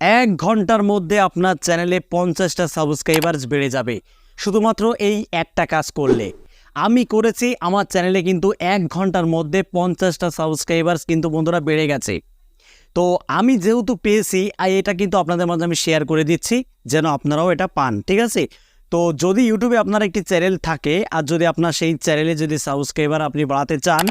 এক ঘণ্টার মধ্যে আপনার চ্যানেলে পঞ্চাশটা সাবস্ক্রাইবার্স বেড়ে যাবে। শুধুমাত্র এই একটা কাজ করলে। আমি করেছি, আমার চ্যানেলে কিন্তু এক ঘণ্টার মধ্যে পঞ্চাশটা সাবস্ক্রাইবার্স কিন্তু বন্ধুরা বেড়ে গেছে। তো আমি যেহেতু পেয়েছি, আর এটা কিন্তু আপনাদের মাঝে আমি শেয়ার করে দিচ্ছি, যেন আপনারাও এটা পান, ঠিক আছে? তো যদি ইউটিউবে আপনার একটি চ্যানেল থাকে, আর যদি আপনার সেই চ্যানেলে যদি সাবস্ক্রাইবার আপনি বাড়াতে চান,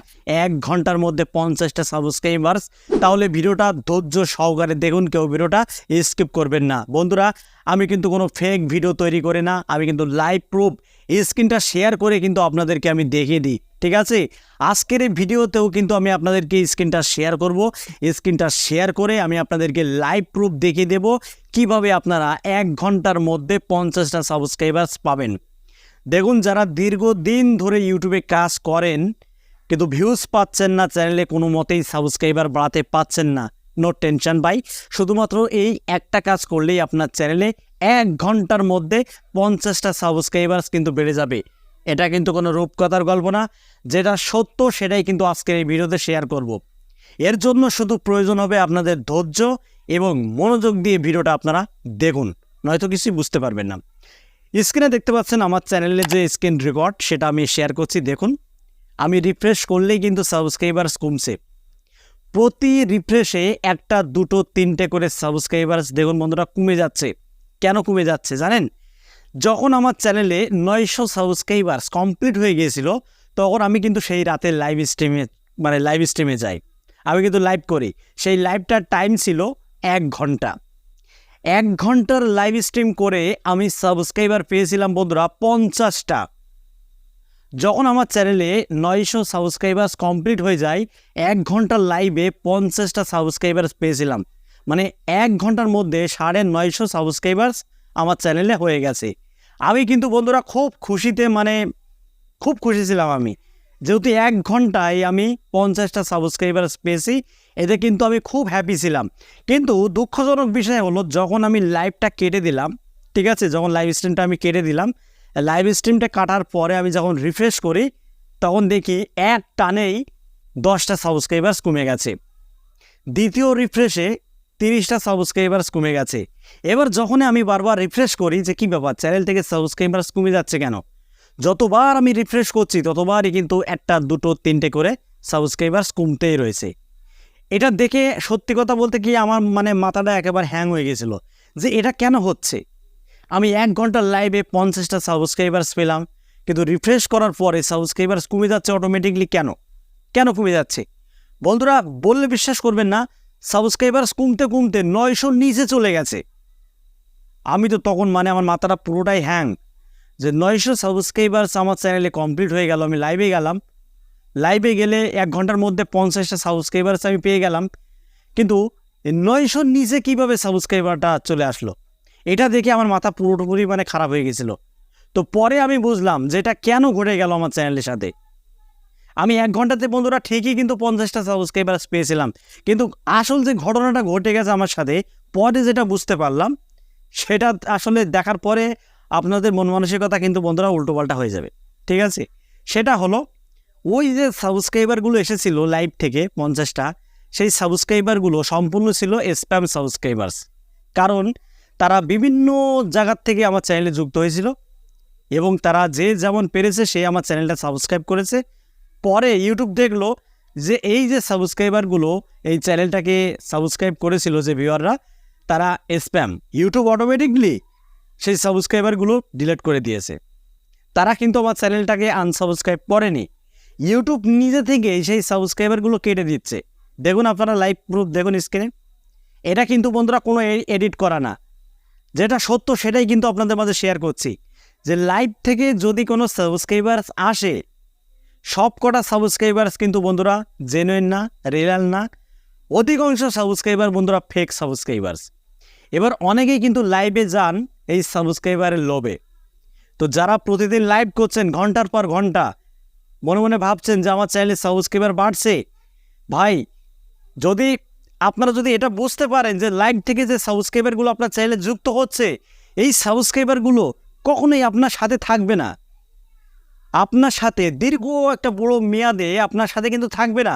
এক ঘণ্টার মধ্যে পঞ্চাশটা সাবস্ক্রাইবার্স তাহলে ভিডিওটা ধৈর্য সহকারে দেখুন, কেউ ভিডিওটা স্কিপ করবেন না। বন্ধুরা, আমি কিন্তু কোনো ফেক ভিডিও তৈরি করে না, আমি কিন্তু লাইভ প্রুফ স্ক্রিনটা শেয়ার করে কিন্তু আপনাদেরকে আমি দেখিয়ে দিই, ঠিক আছে? আজকের এই ভিডিওতেও কিন্তু আমি আপনাদেরকে স্ক্রিনটা শেয়ার করব। স্ক্রিনটা শেয়ার করে আমি আপনাদেরকে লাইভ প্রুফ দেখিয়ে দেব কীভাবে আপনারা এক ঘণ্টার মধ্যে পঞ্চাশটা সাবস্ক্রাইবার্স পাবেন। দেখুন, যারা দীর্ঘদিন ধরে ইউটিউবে কাজ করেন, কিন্তু ভিউজ পাচ্ছেন না চ্যানেলে কোনো মতেই সাবস্ক্রাইবার বাড়াতে পাচ্ছেন না নো টেনশন ভাই। শুধুমাত্র এই একটা কাজ করলেই আপনার চ্যানেলে এক ঘণ্টার মধ্যে পঞ্চাশটা সাবস্ক্রাইবার্স কিন্তু বেড়ে যাবে। এটা কিন্তু কোনো রূপকথার গল্প না। যেটা সত্য সেটাই কিন্তু আজকের এই ভিডিওতে শেয়ার করব। এর জন্য শুধু প্রয়োজন হবে আপনাদের ধৈর্য এবং মনোযোগ দিয়ে ভিডিওটা আপনারা দেখুন, নয়তো কিছুই বুঝতে পারবেন না। স্ক্রিনে দেখতে পাচ্ছেন আমার চ্যানেলে যে স্ক্রিন রেকর্ড সেটা আমি শেয়ার করছি, দেখুন। আমি রিফ্রেশ করলেই কিন্তু সাবস্ক্রাইবার্স কমছে। প্রতি রিফ্রেশে একটা, দুটো, তিনটে করে সাবস্ক্রাইবার্স দেখুন বন্ধুরা, কমে যাচ্ছে। কেন কমে যাচ্ছে জানেন? যখন আমার চ্যানেলে নয়শো সাবস্ক্রাইবার্স কমপ্লিট হয়ে গিয়েছিল, তখন আমি কিন্তু সেই রাতে লাইভ স্ট্রিমে মানে লাইভ স্ট্রিমে যাই। আমি কিন্তু লাইভ করি। সেই লাইভটার টাইম ছিল এক ঘণ্টা। এক ঘণ্টার লাইভ স্ট্রিম করে আমি সাবস্ক্রাইবার পেয়েছিলাম বন্ধুরা পঞ্চাশটা। যখন আমার চ্যানেলে নয়শো সাবস্ক্রাইবার্স কমপ্লিট হয়ে যায়, এক ঘণ্টার লাইভে পঞ্চাশটা সাবস্ক্রাইবার্স পেয়েছিলাম। মানে এক ঘণ্টার মধ্যে সাড়ে নয়শো সাবস্ক্রাইবার্স আমার চ্যানেলে হয়ে গেছে। আমি কিন্তু বন্ধুরা খুব খুশিতে মানে খুব খুশি ছিলাম আমি। যেহেতু এক ঘন্টায় আমি পঞ্চাশটা সাবস্ক্রাইবার্স পেয়েছি, এতে কিন্তু আমি খুব হ্যাপি ছিলাম। কিন্তু দুঃখজনক বিষয় হলো, যখন আমি লাইভটা কেটে দিলাম, ঠিক আছে? যখন লাইভ স্ট্রিমটা আমি কেটে দিলাম লাইভ স্ট্রিমটা কাটার পরে আমি যখন রিফ্রেশ করি, তখন দেখি এক টানেই দশটা সাবস্ক্রাইবার্স কমে গেছে। দ্বিতীয় রিফ্রেশে তিরিশটা সাবস্ক্রাইবার্স কমে গেছে। এবার যখন আমি বারবার রিফ্রেশ করি যে কী ব্যাপার চ্যানেল থেকে সাবস্ক্রাইবার্স কমে যাচ্ছে কেন? যতবার আমি রিফ্রেশ করছি, ততবারই কিন্তু একটা, দুটো, তিনটে করে সাবস্ক্রাইবার্স কমতেই রয়েছে। এটা দেখে সত্যি কথা বলতে কি আমার মানে মাথাটা একেবারে হ্যাং হয়ে গেছিল যে এটা কেন হচ্ছে? আমি এক ঘণ্টার লাইভে পঞ্চাশটা সাবস্ক্রাইবার্স পেলাম, কিন্তু রিফ্রেশ করার পরে সাবস্ক্রাইবার্স কমে যাচ্ছে অটোমেটিকলি কেন? কেন কমে যাচ্ছে? বন্ধুরা, বললে বিশ্বাস করবেন না সাবস্ক্রাইবার্স কমতে কমতে নয়শোর নিচে চলে গেছে। আমি তো তখন মানে আমার মাথাটা পুরোটাই হ্যাং যে নয়শো সাবস্ক্রাইবার্স আমার চ্যানেলে কমপ্লিট হয়ে গেল, আমি লাইভে গেলাম। লাইভে গেলে এক ঘণ্টার মধ্যে পঞ্চাশটা সাবস্ক্রাইবার্স আমি পেয়ে গেলাম। কিন্তু নয়শোর নিচে কীভাবে সাবস্ক্রাইবারটা চলে আসলো? এটা দেখে আমার মাথা পুরোপুরি মানে খারাপ হয়ে গেছিল। তো পরে আমি বুঝলাম যে এটা কেন ঘটে গেল আমার চ্যানেলের সাথে। আমি এক ঘন্টাতে বন্ধুরা ঠিকই কিন্তু পঞ্চাশটা সাবস্ক্রাইবার্স পেয়েছিলাম। কিন্তু আসল যে ঘটনাটা ঘটে গেছে আমার সাথে, পরে যেটা বুঝতে পারলাম, সেটা আসলে দেখার পরে আপনাদের মন মানসিকতা কিন্তু বন্ধুরা উল্টোপাল্টা হয়ে যাবে। ঠিক আছে? সেটা হলো, ওই যে সাবস্ক্রাইবারগুলো এসেছিল লাইভ থেকে পঞ্চাশটা, সেই সাবস্ক্রাইবারগুলো সম্পূর্ণ ছিল স্প্যাম সাবস্ক্রাইবার্স কারণ তারা বিভিন্ন জায়গার থেকে আমার চ্যানেলে যুক্ত হয়েছিল এবং তারা যে যেমন পেরেছে সে আমার চ্যানেলটা সাবস্ক্রাইব করেছে। পরে ইউটিউব দেখল যে এই যে সাবস্ক্রাইবারগুলো এই চ্যানেলটাকে সাবস্ক্রাইব করেছিল যে ভিউয়াররা তারা স্প্যাম ইউটিউব অটোমেটিকলি সেই সাবস্ক্রাইবারগুলো ডিলিট করে দিয়েছে। তারা কিন্তু আমার চ্যানেলটাকে আনসাবস্ক্রাইব করেনি। ইউটিউব নিজে থেকে সেই সাবস্ক্রাইবারগুলো কেটে দিচ্ছে। দেখুন আপনারা লাইভ প্রুফ দেখুন স্ক্রিনে এটা কিন্তু বন্ধুরা কোনো এডিট করা না। যেটা সত্য সেটাই কিন্তু আপনাদের মাঝে শেয়ার করছি। যে লাইভ থেকে যদি কোনো সাবস্ক্রাইবার আসে সব কটা সাবস্ক্রাইবার্স কিন্তু বন্ধুরা জেনুইন না রিয়াল না। অধিকাংশ সাবস্ক্রাইবার বন্ধুরা ফেক সাবস্ক্রাইবার্স এবার অনেকেই কিন্তু লাইভে যান এই সাবস্ক্রাইবারের লোভে। তো যারা প্রতিদিন লাইভ করছেন ঘণ্টার পর ঘণ্টা, মনে মনে ভাবছেন যে আমার চ্যানেলে সাবস্ক্রাইবার বাড়ছে। ভাই, যদি আপনারা যদি এটা বুঝতে পারেন যে লাইভ থেকে যে সাবস্ক্রাইবারগুলো আপনার চ্যানেলে যুক্ত হচ্ছে, এই সাবস্ক্রাইবারগুলো কখনোই আপনার সাথে থাকবে না। আপনার সাথে দীর্ঘ একটা বড় মেয়াদে আপনার সাথে কিন্তু থাকবে না।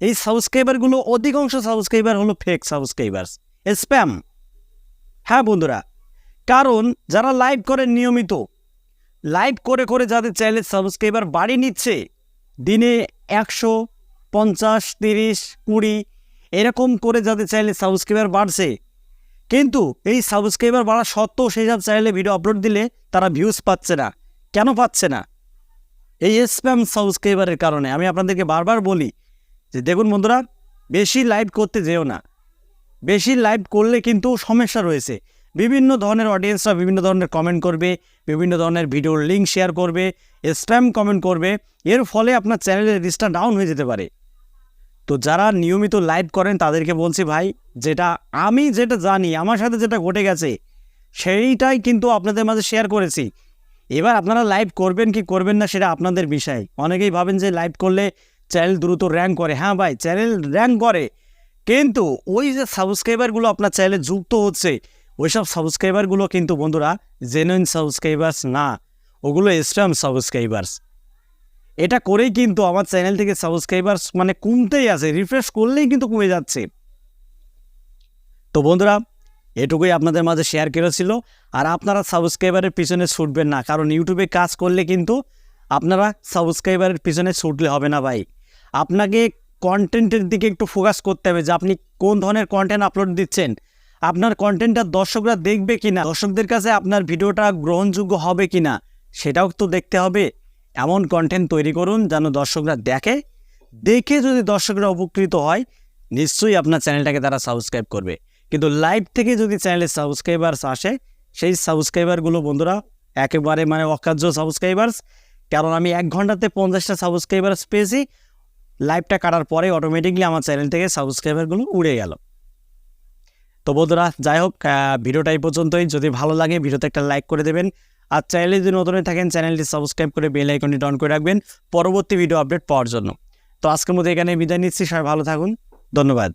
এই সাবস্ক্রাইবারগুলো অধিকাংশ সাবস্ক্রাইবার হলো ফেক সাবস্ক্রাইবার্স স্প্যাম হ্যাঁ বন্ধুরা। কারণ যারা লাইভ করে নিয়মিত লাইভ করে করে যাদের চ্যানেলের সাবস্ক্রাইবার বাড়ি নিচ্ছে, দিনে একশো পঞ্চাশ, তিরিশ, কুড়ি, এরকম করে যাদের চ্যানেলে সাবস্ক্রাইবার বাড়ছে। কিন্তু এই সাবস্ক্রাইবার বাড়া সত্ত্বেও সেই সব চ্যানেলে ভিডিও আপলোড দিলে তারা ভিউজ পাচ্ছে না। কেন পাচ্ছে না? এই স্প্যাম সাবস্ক্রাইবারের কারণে আমি আপনাদেরকে বারবার বলি যে, দেখুন বন্ধুরা, বেশি লাইভ করতে যেও না। বেশি লাইভ করলে কিন্তু সমস্যা রয়েছে। বিভিন্ন ধরনের অডিয়েন্সরা বিভিন্ন ধরনের কমেন্ট করবে, বিভিন্ন ধরনের ভিডিওর লিঙ্ক শেয়ার করবে স্প্যাম কমেন্ট করবে। এর ফলে আপনার চ্যানেলের রিচটা ডাউন হয়ে যেতে পারে। তো যারা নিয়মিত লাইভ করেন, তাদেরকে বলছি ভাই, যেটা আমি যেটা জানি, আমার সাথে যেটা ঘটে গেছে, সেইটাই কিন্তু আপনাদের মাঝে শেয়ার করেছি। এবার আপনারা লাইভ করবেন কি করবেন না সেটা আপনাদের বিষয়। অনেকেই ভাবেন যে লাইভ করলে চ্যানেল দ্রুত র্যাঙ্ক করে। হ্যাঁ ভাই চ্যানেল র্যাঙ্ক করে। কিন্তু ওই যে সাবস্ক্রাইবারগুলো আপনার চ্যানেলে যুক্ত হচ্ছে ওই সব সাবস্ক্রাইবারগুলো কিন্তু বন্ধুরা জেনুইন সাবস্ক্রাইবার্স না। ওগুলো স্ট্যাম সাবস্ক্রাইবার্স এটা করেই কিন্তু আমার চ্যানেল থেকে সাবস্ক্রাইবার্স মানে কমতেই আছে। রিফ্রেশ করলেই কিন্তু কমে যাচ্ছে। তো বন্ধুরা এটুকুই আপনাদের মাঝে শেয়ার করেছিল। আর আপনারা সাবস্ক্রাইবারের পিছনে ছুটবেন না, কারণ ইউটিউবে কাজ করলে কিন্তু আপনারা সাবস্ক্রাইবারের পিছনে ছুটলে হবে না ভাই। আপনাকে কন্টেন্টের দিকে একটু ফোকাস করতে হবে যে আপনি কোন ধরনের কন্টেন্ট আপলোড দিচ্ছেন। আপনার কন্টেন্টটা দর্শকরা দেখবে কি না দর্শকদের কাছে আপনার ভিডিওটা গ্রহণযোগ্য হবে কি না সেটাও তো দেখতে হবে। এমন কন্টেন্ট তৈরি করুন যেন দর্শকরা দেখে। দেখে যদি দর্শকরা উপকৃত হয়, নিশ্চয়ই আপনার চ্যানেলটাকে তারা সাবস্ক্রাইব করবে। কিন্তু লাইভ থেকে যদি চ্যানেলে সাবস্ক্রাইবার্স আসে, সেই সাবস্ক্রাইবারগুলো বন্ধুরা একেবারে মানে অকার্য সাবস্ক্রাইবার্স কারণ আমি এক ঘন্টাতে পঞ্চাশটা সাবস্ক্রাইবার্স পেয়েছি লাইভটা কাটার পরে অটোমেটিকলি আমার চ্যানেল থেকে সাবস্ক্রাইবারগুলো উড়ে গেল। তো বন্ধুরা, যাই হোক ভিডিওটা এই পর্যন্তই। যদি ভালো লাগে, ভিডিওতে একটা লাইক করে দেবেন। আর চ্যানেলে যদি নতুন থাকেন চ্যানেলটি সাবস্ক্রাইব করে বেল আইকনটি অন করে রাখবেন পরবর্তী ভিডিও আপডেট পাওয়ার জন্য। তো আজকের মতো এখানে বিদায় নিচ্ছি, সবাই ভালো থাকুন, ধন্যবাদ।